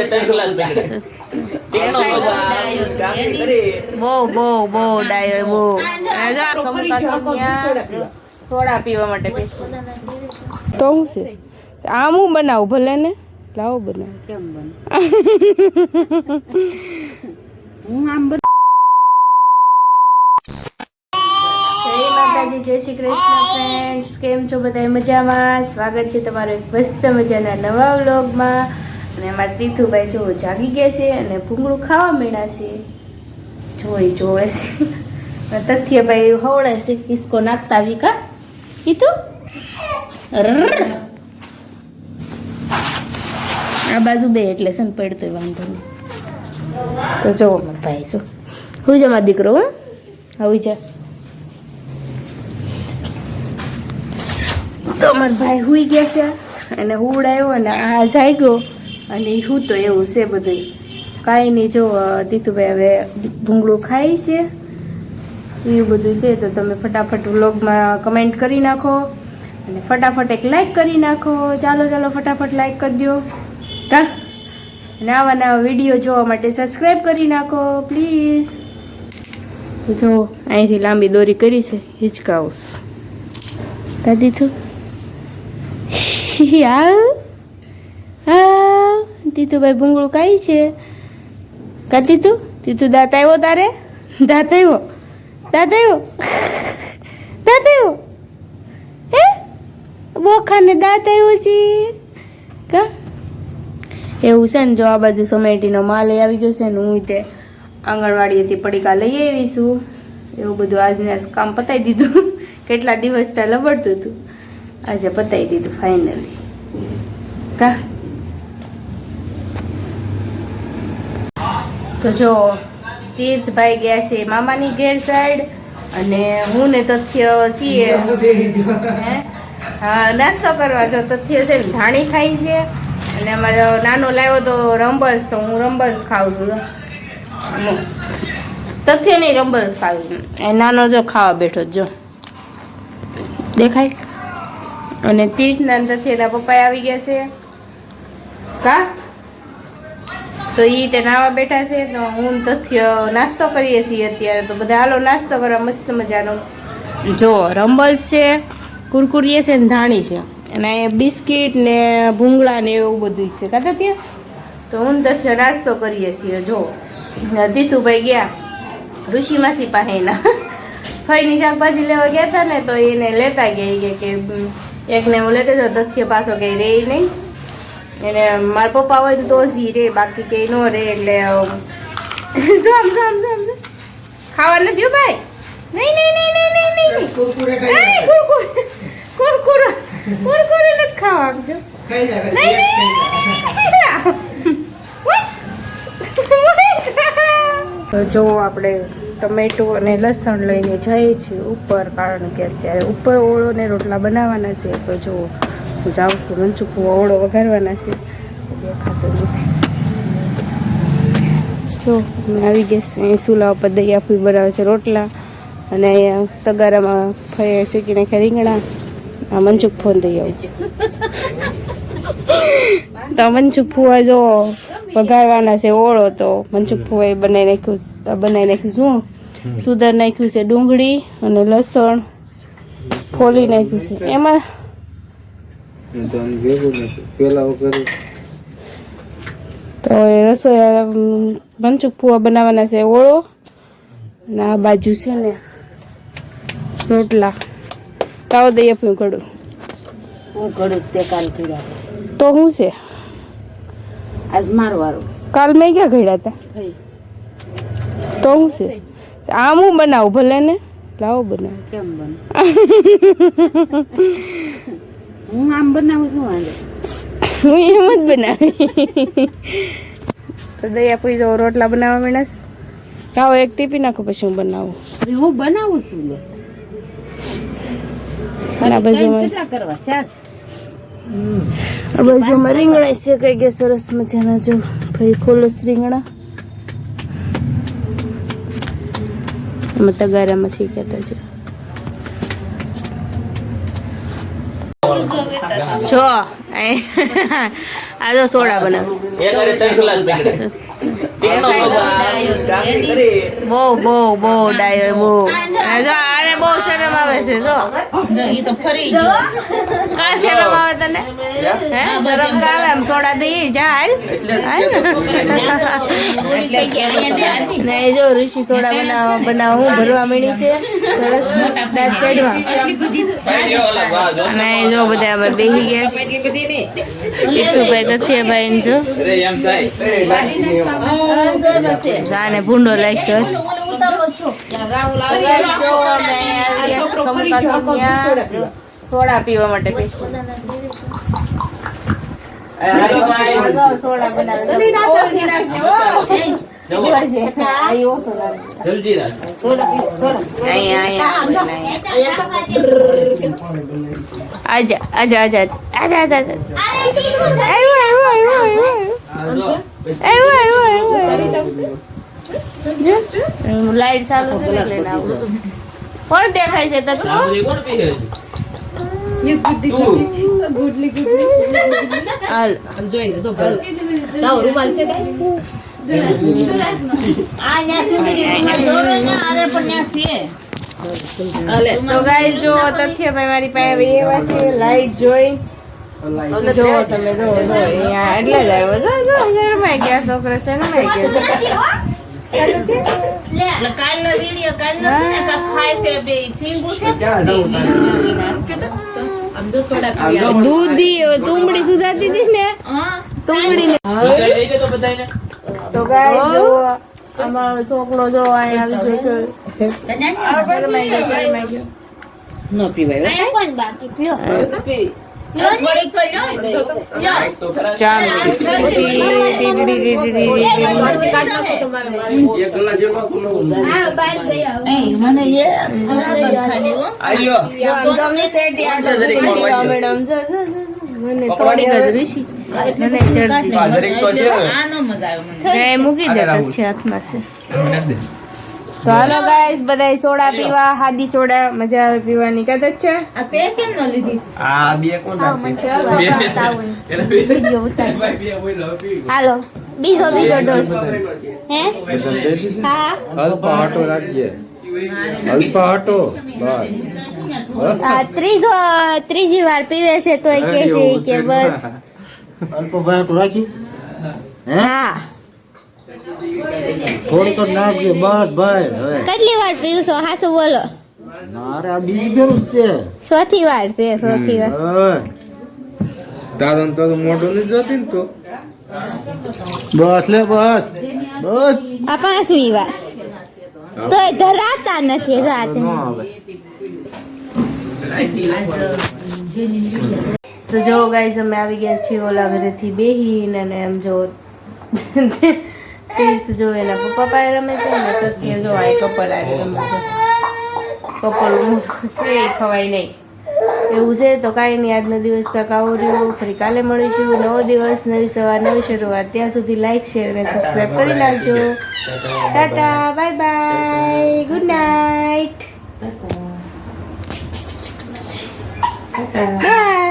અત્યારે ત્રણ ગ્લાસ બહુ બહુ બહુ ડાયો બહુ. આ જો આખો મુકાતો ત્યાં સોડા પીવા. માટે તો હું છે? આમ હું બનાવું ભલે ને? લાવો બનાવ. કેમ બને? હું આમ બન જય જય શ્રી કૃષ્ણ ફ્રેન્ડ્સ કેમ છો બધા મજામાં? સ્વાગત છે તમારો એક મસ્ત મજાના નવા વ્લોગમાં અને અમારા તીર્થુભાઈ જો જાગી ગયા છે અને ભૂંગળું ખાવા મળ્યા છે. જોઈ, જોવે છે. તથ્યભાઈ હવળે છે, કિસકો નાખતા વિકા કીધું આ બાજુ બે એટલે સન પડતો વાંધો નહીં. તો જોવો અમારા ભાઈ શું હું જ જમા દીકરો, હો. આવી જા. તો અમારા ભાઈ હુઈ ગયા છે અને હુવડાયો અને આ જાગ્યો. અને હું તો એવું છે બધું કાંઈ નહીં, જો દીતુભાઈ હવે ભૂંગળું ખાય છે, એવું બધું છે, તો તમે ફટાફટ વ્લોગમાં કમેન્ટ કરી નાખો અને ફટાફટ એક લાઈક કરી નાખો. ચાલો ચાલો, ફટાફટ લાઈક કરી દો કા? અને આવા નવા વીડિયો જોવા માટે સબસ્ક્રાઈબ કરી નાખો, પ્લીઝ. જો, અહીંથી લાંબી દોરી કરી છે હિચકાઉસ કા દીધું? આવ. આવ. દીતુભાઈ ભૂંગળું કાંઈ છે. કા તીતુ? તીતુ દાંત આવ્યો તારે? દાંત આવ્યો દાંત આવ્યો દાંત આવ્યો હે? બોખાને દાંત આવ્યો છે. કા? એવું છે ને જો આ બાજુ સોમેટીનો માલ આવી ગયો છે ને હું તે આંગણવાડીએથી પડીકા લઈ આવીશું એવું બધું આજને આજ કામ પતાવી દીધું. કેટલા દિવસ ત્યાં લબડતું હતું. આજે પતાવી દીધું ફાઇનલી કા? તો જો તીર્થભાઈ ગયા છે મામાની ઘેર સાઈડ અને હું ને તથ્ય છીએ. હે? નાસ્તો કરવા જો તથ્ય છે ને ધાણી ખાઈ છે. અને અમારો નાનો લાવ્યો તો રંબલ્સ તો હું રંબલ્સ ખાઉં છું. તથ્ય નહીં રંબલ્સ ખાઉં છું. એ નાનો જો ખાવા બેઠો જો દેખાય? અને તીર્થના તથ્યના પપ્પા આવી ગયા છે. કા? તો ઈ તે નાવા બેઠા છે તો હું તથ્ય નાસ્તો કરીએ છીએ અત્યારે. તો બધા હાલો નાસ્તો કરવા મસ્ત મજાનો. જો રંબલ્સ છે, કુરકુરીએ છે ને ધાણી છે. અને બિસ્કિટ ને ભૂંગળા ને એવું બધું છે. કાતા ત્યાં તો હું તથ્ય નાસ્તો કરીએ છીએ. જો દીતુભાઈ ગયા ઋષિ માસી પાસે એના ફઈની શાકભાજી લેવા ગયા હતા ને તો એને લેતા ગયા. કે એકને હું લેતો હતો તથ્ય પાછો કંઈ રે નહીં. એને મારા પપ્પા હોય તો જ રે બાકી કે ન રે એટલે સમ સમ ખાવા નથી ભાઈ? નહીં નહીં નહીં નહીં નહીં નહીં. નહીં કુરકુરે કુરકુરે નથી ખાવા આપજો નહીં. જો આપણે ટમેટું અને લસણ લઈને જઈએ છીએ ઉપર કારણ કે અત્યારે ઉપર ઓળો ને રોટલા બનાવવાના છે તો જો હું જાઉં છું. રંચુકુ ઓળો વઘારવાના છે? દેખાતો નથી. જો અમે આવી ગયા છે અહીં સુલા ઉપર દહીં આપી બનાવે છે રોટલા. અને અહીંયા તગારામાં ફરી શેકી નાખ્યા રીંગણા. આ મનચુક ફોન દઈ આવું. તો મનચુક ફુવા જો વઘારવાના છે ઓળો તો. મનચુક ફુવાએ બનાવી નાખ્યું બનાવી નાખ્યું શું સુધાર નાખ્યું છે ડુંગળી અને લસણ. ફોલી નાખ્યું છે. એમાં પેલા વગર તો એ રસોઈ મનચુક ફુવા બનાવવાના છે ઓળો. ને આ બાજુ છે ને રોટલા. તાવ દઈએ આપણું કડું હું કરું તે કાલ કર્યા તો શું છે? આજ મારવાળું કાલ મેં ક્યાં ઘડ્યા હતા? તો શું છે? આમ હું બનાવું ભલે ને? લાવો બનાવું. કેમ બને? હું આમ બનાવું છું વાંધો હું એમ જ બનાવી તો દયા પૂરી જો રોટલા બનાવવા માંડસ લાવો એક ટીપી નાખો પછી હું બનાવું હું બનાવું છું કેટલા કરવા ચાર બાજુમાં રીંગણા છે કઈ ગયા સરસ મજાના જો ભાઈ ખોલસ રીંગણા એમાં તગારામાં શીખ્યા હતા જો જો આ તો સોડા બનાવે. બહુ બહુ બહુ ડાયો બહુ. આ જો આને બહુ શરમ આવે છે જો. ઈ તો ફરી ગયો. કા શરમ તને હે? શરમ કા આવે આમ સોડા દઈએ ચાલ. ને જો ઋષિ સોડા બનાવવા બનાવ હું. ભરવા મળી છે. સરસ દાંત ભાઈ. જો અને જો બધા અમે બેહી ગયા છે. કિટ્ટુભાઈ કથિયાભાઈ ને જો. આને ભૂંડો લાગશે. પીવા માટે બેસી સોડા પીવા માટે લાઈટ ચાલુ છું. કોણ દેખાય છે? તો જો તથ્યભાઈ મારી પાસે એવા છે લાઈટ જોઈ. જો તમે જો જો અહીંયા એટલે જ આવ્યો. જો જો શરમાઈ ગયા છોકરો શરમાઈ ગયો. એટલે કાલનો વિડિયો કાલનો છે ને કાં ખાય છે બે સિંગુ છે. આમ જો સોડા પીવા દૂધી તુંબડી સુધાતી હતી ને? હા તુંબડી ઉતારી દઈ દે તો બધાયને. તો ગાઈસ જો અમારો છોકરો જો અહીંયા આવી ગયો છે. શરમાઈ ગયો શરમાઈ ગયો. થોડીક તો લ્યો એક તો છે. મૂકી દે રાહુલ. હાથમાં છે. તો હાલો ગાઈસ બધાય સોડા પીવા હાદી સોડા મજા આવે પીવાની. કદ જ છે. આ તે કેમ ન લીધી? આ બે કોણ હાલો બીજો બીજો ડોઝ. હે? હા. અલ્પ આટો રાખજે. અલ્પ આટો બસ. આ ત્રીજો ત્રીજી વાર પીવે છે તોય કે છે કે બસ. અલ્પ આટો રાખી? હા. થોડીક જ નાખજે બસ ભાઈ હવે. કેટલી વાર પીવું છો હાચું બોલો. મારે આ બીજી બેરું છે. ચોથી વાર છે ચોથી વાર. દાદા તો મોઢું નથી જોતી ને તો. બસ લે બસ. બસ. આ પાંચમી વાર. તો ધરાતા નથી રાતે તો જો ગાઈઝ અમે આવી ગયા છીએ ઓલા ઘરેથી બેહીને અને એમ જો તીર્થ જો એના પપ્પા પાસે રમે છે ને તથ્ય જો આ કપલ આવી રમે છે. કપલ મોટું છે એ ખવાય નહીં. એવું છે તો કાંઈ નહીં આજનો દિવસ કાકાઓ રહ્યો. ફરી કાલે મળીશું. નવો દિવસ નવી સવાર નવી શરૂઆત. ત્યાં સુધી લાઈક શેર અને સબસ્ક્રાઈબ કરી નાખજો. Tata bye bye good night bye